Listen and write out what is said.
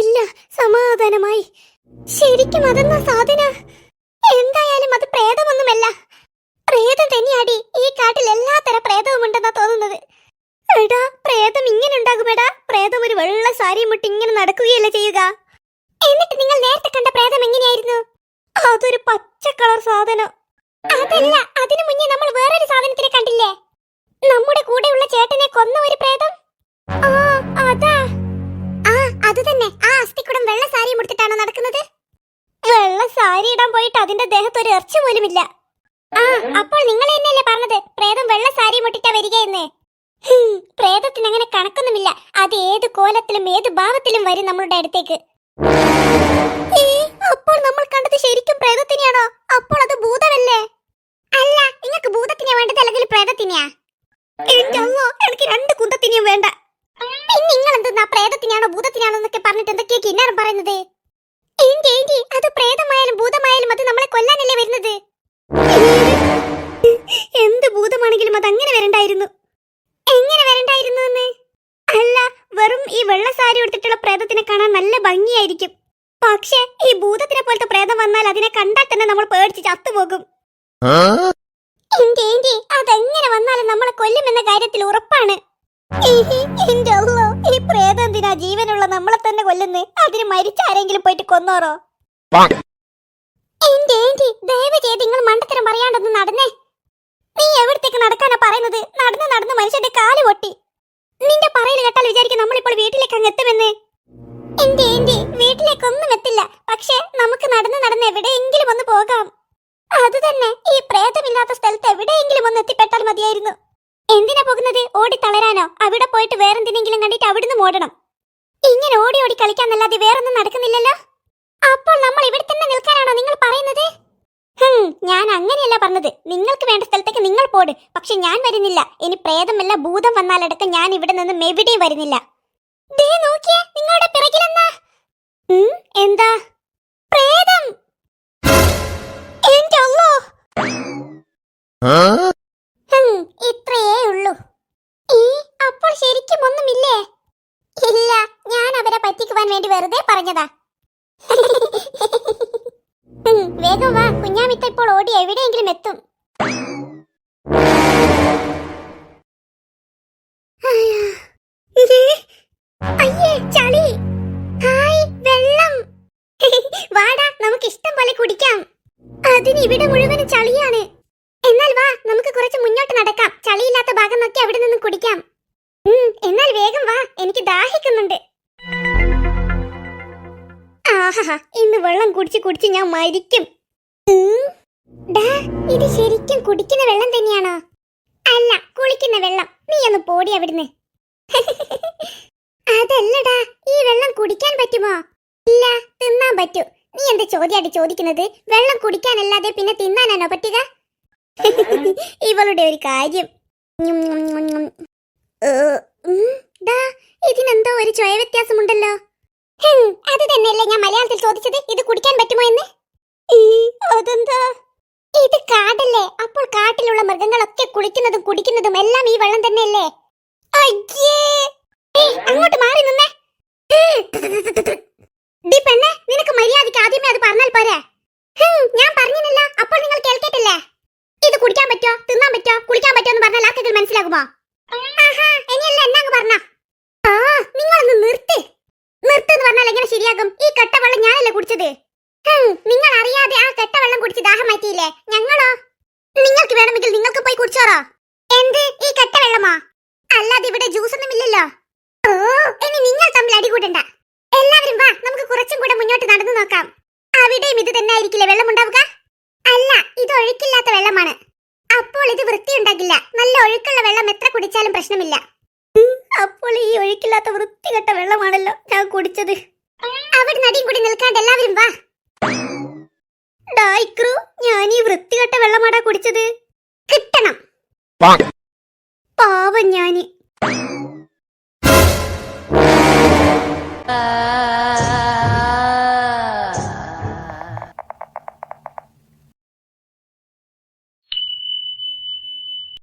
ഇല്ല സമാധാനമായി. ശരിക്കും അതെന്നാ സാധന? എന്തായാലും അത് പ്രേതമൊന്നുമല്ല. പ്രേതം തന്നെയാടി. ഈ കാട്ടിൽ എല്ലാത്തര പ്രേതവും ഉണ്ടെന്നാ തോന്നുന്നത്. എടാ പ്രേതം ഇങ്ങനെ ഉണ്ടാകുമെടാ. പ്രേതം ഒരു വെള്ള സാരി മുട്ടി ഇങ്ങനെ നടക്കുകയല്ല ചെയ്യുക. എന്നിട്ട് നിങ്ങൾ നേരത്തെ കണ്ട പ്രേതം എങ്ങനെയായിരുന്നു? അതൊരു പച്ച കളർ സാധനം. അതല്ല അതിനു മുന്നേ നമ്മൾ വേറൊരു സാധനത്തിനെ കണ്ടില്ലേ? നമ്മുടെ കൂടെയുള്ള ചേട്ടനെ കൊന്ന ഒരു പ്രേതം? ആ അതാ. അത് തന്നെ ആ അസ്ഥിക്കുടം വെള്ള സാരി മുടുത്തിട്ടാണോ നടക്കുന്നത്? വെള്ള സാരി ഇടാൻ പോയിട്ട് അതിന്റെ ദേഹത്ത് ഒരു ഇറച്ചി പോലുമില്ല. ആ അപ്പോൾ നിങ്ങൾ തന്നെയല്ലേ പറഞ്ഞത്? പ്രേതം വെള്ള സാരി മുട്ടിട്ടാ വരികയെന്ന്. പ്രേതത്തിന് അങ്ങനെ കണക്കൊന്നുമില്ല. അത് ഏത് കോലത്തിലും ഏത് ഭാവത്തിലും വരും നമ്മളുടെ അടുത്തേക്ക്. അപ്പോൾ നമ്മൾ കണ്ടത് ശരിക്കും പ്രേതത്തിനെയാണോ? അപ്പോൾ അത് ഭൂതമല്ലേ? അല്ല നിങ്ങൾക്ക് ഭൂതത്തിനെ വേണ്ടത് അല്ലെങ്കിൽ പ്രേതത്തിനെയാ? എനിക്ക് രണ്ട് കുന്തത്തിനെയും വേണ്ട. നിങ്ങൾ എന്തെന്നാ പ്രേതത്തിനാണോ ഭൂതത്തിനാണോ എന്നൊക്കെ പറഞ്ഞിട്ട് എന്തൊക്കെയാ കിന്നാരം പറയുന്നത്? ഏന്റി ഏന്റി അത് പ്രേതമായാലും ഭൂതമായാലും അത് നമ്മളെ കൊല്ലാനല്ലേ വരുന്നത്? എന്ത് ഭൂതമാണെങ്കിലും അത് അങ്ങനെ വരണ്ടായിരുന്നു. എങ്ങനെ വരണ്ടായിരുന്നു എന്ന്? അല്ല വെറും ഈ വെള്ള സാരി എടുത്തിട്ടുള്ള പ്രേതത്തിനെ കാണാൻ നല്ല ഭംഗിയായിരിക്കും. പക്ഷേ ഈ ഭൂതത്തിനെ പോലത്തെ പ്രേതം വന്നാൽ അതിനെ കണ്ടാൽ തന്നെ നമ്മൾ പേടിച്ച് ചത്തുപോകും. അതെങ്ങനെ വന്നാലും നമ്മളെ കൊല്ലുമെന്ന കാര്യത്തിൽ ഉറപ്പാണ്. എന്റെ അള്ളോ ഈ പ്രേതം എന്തിനാ ജീവനുള്ള നമ്മളെ തന്നെ കൊല്ലുന്നേ? അതിന് മരിച്ച ആരെങ്കിലും പോയിട്ട് കൊന്നോറോ? എന്റെ ഏന്റി ദയവ് ചെയ്ത് നിങ്ങൾ മണ്ടത്തരം പറയാണ്ടൊന്ന് നടന്നേ. നീ എവിടത്തേക്ക് നടക്കാനാ പറയുന്നത്? നടന്ന് നടന്ന് മനുഷ്യന്റെ കാൽ പൊട്ടി. നിന്റെ പറയൽ കേട്ടാൽ വിചാരിക്കും നമ്മളിപ്പോൾ വീട്ടിലേക്ക് അങ്ങ് എത്തുമെന്ന്. എന്റെ ഏന്റി വീട്ടിലേക്കൊന്നും എത്തില്ല. പക്ഷേ നമുക്ക് നടന്ന് നടന്ന് എവിടെയെങ്കിലും ഒന്ന് പോകാം. അത് തന്നെ ഈ പ്രേതമില്ലാത്ത സ്ഥലത്ത് എവിടെയെങ്കിലും ഒന്ന് എത്തിപ്പെട്ടാൽ മതിയായിരുന്നു. എന്തിനാ പോകുന്നത്? ഓടി തളരാനോ? അവിടെ പോയിട്ട് വേറെന്തിനെങ്കിലും കണ്ടിട്ട് അവിടുന്ന് ഓടണം ഇങ്ങനെ ഓടി ഓടി കളിക്കാന്നല്ലാതെ വേറൊന്നും നടക്കുന്നില്ലല്ലോ? അപ്പോൾ നമ്മൾ ഇവിടെ തന്നെ നിൽക്കാനാണോ നിങ്ങൾ പറയുന്നത്? ഞാൻ അങ്ങനെയല്ല പറഞ്ഞത്. നിങ്ങൾക്ക് വേണ്ട സ്ഥലത്തേക്ക് നിങ്ങൾ പോട്. പക്ഷെ ഞാൻ വരുന്നില്ല. ഇനി പ്രേതമല്ല ഭൂതം വന്നാലടക്കം ഞാൻ ഇവിടെ നിന്നും എവിടെയും വരുന്നില്ല. ദേ നോക്കിയേ നിങ്ങളുടെ പിറകിലെന്നാ. എന്താ? പ്രേതം ഹും, ഇത്രയേ ഉള്ളൂ ഈ അപ്പോൾ ശരിക്കും ഒന്നുമില്ലേ? ഇല്ല ഞാൻ അവരെ പറ്റിക്കുവാൻ വേണ്ടി വെറുതെ പറഞ്ഞതാ. വേഗം വാ കുഞ്ഞാമിത്ത ഇപ്പോൾ ഓടി എവിടെയെങ്കിലും എത്തും. ഇന്ന് വെള്ളം കുടിച്ച് കുടിച്ച് ഞാൻ മരിക്കും. ഇത് ശരിക്കും കുടിക്കുന്ന വെള്ളം തന്നെയാണോ? അല്ല കുളിക്കുന്ന വെള്ളം. നീ ഒന്ന് പോടി അവിടുന്ന്. അതല്ലടാ ഈ വെള്ളം കുടിക്കാൻ പറ്റുമോ? ഇല്ല തിന്നാൻ പറ്റൂ. നീ എന്താ ചോദ്യമായിട്ട് ചോദിക്കുന്നത്? വെള്ളം കുടിക്കാനല്ലാതെ പിന്നെ തിന്നാനാണോ പറ്റുക? ഇവളുടെ ഒരു കാര്യം. ഇതിനെന്തോ ഒരു ചോയ വ്യത്യാസമുണ്ടല്ലോ. തന്നെയല്ലേ ഞാൻ മലയാളത്തിൽ ചോദിച്ചത്? ഇത് കുടിക്കാൻ പറ്റുമോ എന്ന്? അതെന്താ? ഇത് കാടല്ലേ? അപ്പോൾ കാട്ടിലുള്ള മൃഗങ്ങളൊക്കെ കുളിക്കുന്നതും കുടിക്കുന്നതും എല്ലാം ഈ വെള്ളം തന്നെയല്ലേ? അയ്യേ! അങ്ങോട്ട് മാറി നിന്നേ. ഡി പെണ്ണെ നിനക്ക് മര്യാദയ്ക്ക് ആദ്യമേ അത് പറഞ്ഞാൽ പോരെ. ഞാൻ പറഞ്ഞില്ല അപ്പോൾ നിങ്ങൾ കേൾക്കട്ടില്ലേ? ഇത് കുടിക്കാൻ പറ്റോ തിന്നാൻ പറ്റോ കുളിക്കാൻ പറ്റോ എന്ന് പറഞ്ഞാൽ ആർക്കെങ്കിലും മനസ്സിലാകുമോ? ആഹാ ഇനിയല്ല എന്നാ പറഞ്ഞ ആ നിങ്ങളൊന്ന് നിർത്ത് നിർത്ത് എന്ന് ശരിയാകും ഈ കെട്ടവെള്ളം ഞാനല്ലേ കുടിച്ചത്? നിങ്ങൾ അറിയാതെ ആ കെട്ടവെള്ളം കുടിച്ച് ദാഹം മാറ്റിയില്ലേ? ഞങ്ങളോ? നിങ്ങൾക്ക് വേണമെങ്കിൽ നിങ്ങൾക്ക് പോയി കുടിച്ചോറോ? എന്ത്? ഈ കെട്ടവെള്ളമോ? അല്ലാതെ ഇവിടെ ജ്യൂസ് ഒന്നും ഇല്ലല്ലോ. ഓ ഇനി നിങ്ങൾ തമ്മിൽ അടികൂടണ്ട എല്ലാവരും വാ നമുക്ക് കുറച്ചും കൂടെ മുന്നോട്ട് നടന്നു നോക്കാം. അവിടെയും ഇത് തന്നെ ആയിരിക്കില്ലേ വെള്ളം ഉണ്ടാവുക? അല്ല ഇത് ഒഴുക്കില്ലാത്ത വെള്ളമാണ്. അപ്പോൾ ഇത് വൃത്തിയുണ്ടാകില്ല. നല്ല ഒഴുക്കുള്ള വെള്ളം എത്ര കുടിച്ചാലും പ്രശ്നമില്ല. അപ്പോൾ ഈ ഒഴുക്കില്ലാത്ത വൃത്തികെട്ട വെള്ളമാണല്ലോ ഞാൻ കുടിച്ചത്. അവിടെ നടിയും കൂടി നിൽക്കാണ്ട് എല്ലാവരും വാ. ഡായിക്രു ഞാൻ ഈ വൃത്തികെട്ട വെള്ളമാടാ കുടിച്ചത്. കിട്ടണം.